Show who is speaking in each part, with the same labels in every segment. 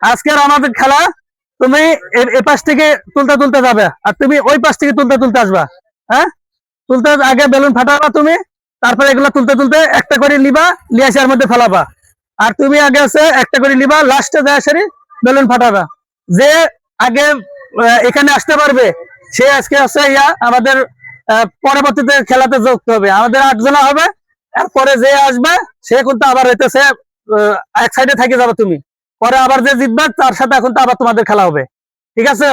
Speaker 1: আজকের আমাদের খেলা, তুমি এ- পাশ থেকে তুলতে তুলতে যাবে, আর তুমি ওই পাশ থেকে তুলতে তুলতে আসবা হ্যাঁ? তুলতে আগে বেলুন ফাটাবা তুমি, তারপরে এগুলো তুলতে তুলতে একটা করে নিবা এর মধ্যে ফেলাবা। আর তুমি আগে আছে একটা করে নিবা লাস্টে যায় সারি বেলুন ফাটাবা। যে আগে এখানে আসতে পারবে, সে আজকে আছে ইয়া আমাদের পরবর্তীতে খেলাতে যুক্ত হবে। আমাদের আটজনা হবে, এরপরে যে আসবে, সে কিন্তু আবার হইতেছে এক সাইডে থেকে যাবে তুমি। পরে আবার যে জিতবে তার সাথে এখন তো আবার তোমাদের খেলা হবে। ঠিক আছে?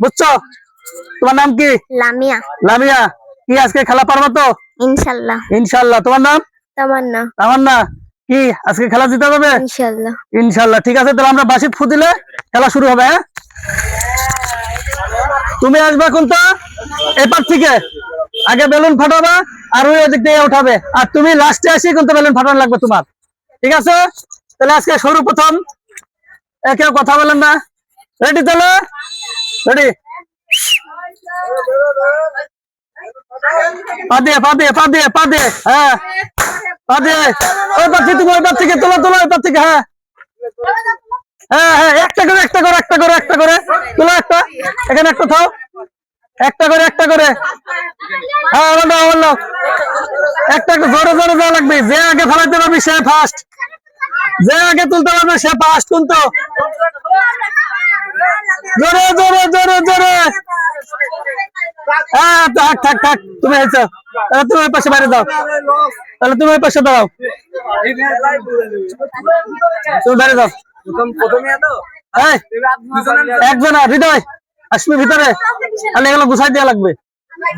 Speaker 1: বুঝছ? তোমার নাম কি?
Speaker 2: লামিয়া।
Speaker 1: লামিয়া। কি আজকে খেলা পারব তো?
Speaker 2: ইনশাল্লাহ।
Speaker 1: ইনশাল্লাহ। তোমার নাম?
Speaker 2: তামান্না।
Speaker 1: আমার কি আজকে খেলা জিতে যাবে?
Speaker 2: ইনশাল্লাহ।
Speaker 1: ইনশাল্লাহ। ঠিক আছে তাহলে আমরা বাসি ফু দিলে খেলা শুরু হবে হ্যাঁ? তুমি আসবে কিন্তু এপার থেকে। আগে বেলুন ফাটাবা আর ওই ওদিক দিয়ে উঠাবে। আর তুমি লাস্টে আসি কিন্তু বেলুন ফাটানো লাগবে তোমার। ঠিক আছে? তাহলে আজকে শুরু প্রথম এ, কেউ কথা বলেন না। রেডি তাহলে রেডি পা পা হ্যাঁ। থেকে তোলো থেকে হ্যাঁ। হ্যাঁ হ্যাঁ একটা করে একটা করে একটা করে একটা করে। তোলো একটা। এখানে একটা থাও। একটা করে একটা করে। হ্যাঁ একটা জোরে জোরে যাওয়া লাগবে। যে আগে ফেলাইতে পারবি সে ফার্স্ট যে আগে তুলতে পারবে, সে ফার্স্ট কিন্তু জোরে জোরে জোরে জোরে। হ্যাঁ থাক থাক থাক, তুমি তাহলে তুমি তাহলে তুমি আসবি ভিতরে। গুছাই দেওয়া লাগবে।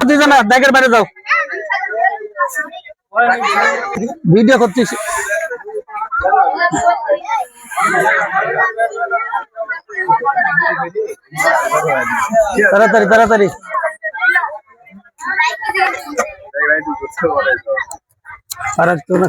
Speaker 1: দুজনা ব্যাগের বাইরে যাও। ভিডিও করছিস। তাড়াতাড়ি তাড়াতাড়ি। আর একটু না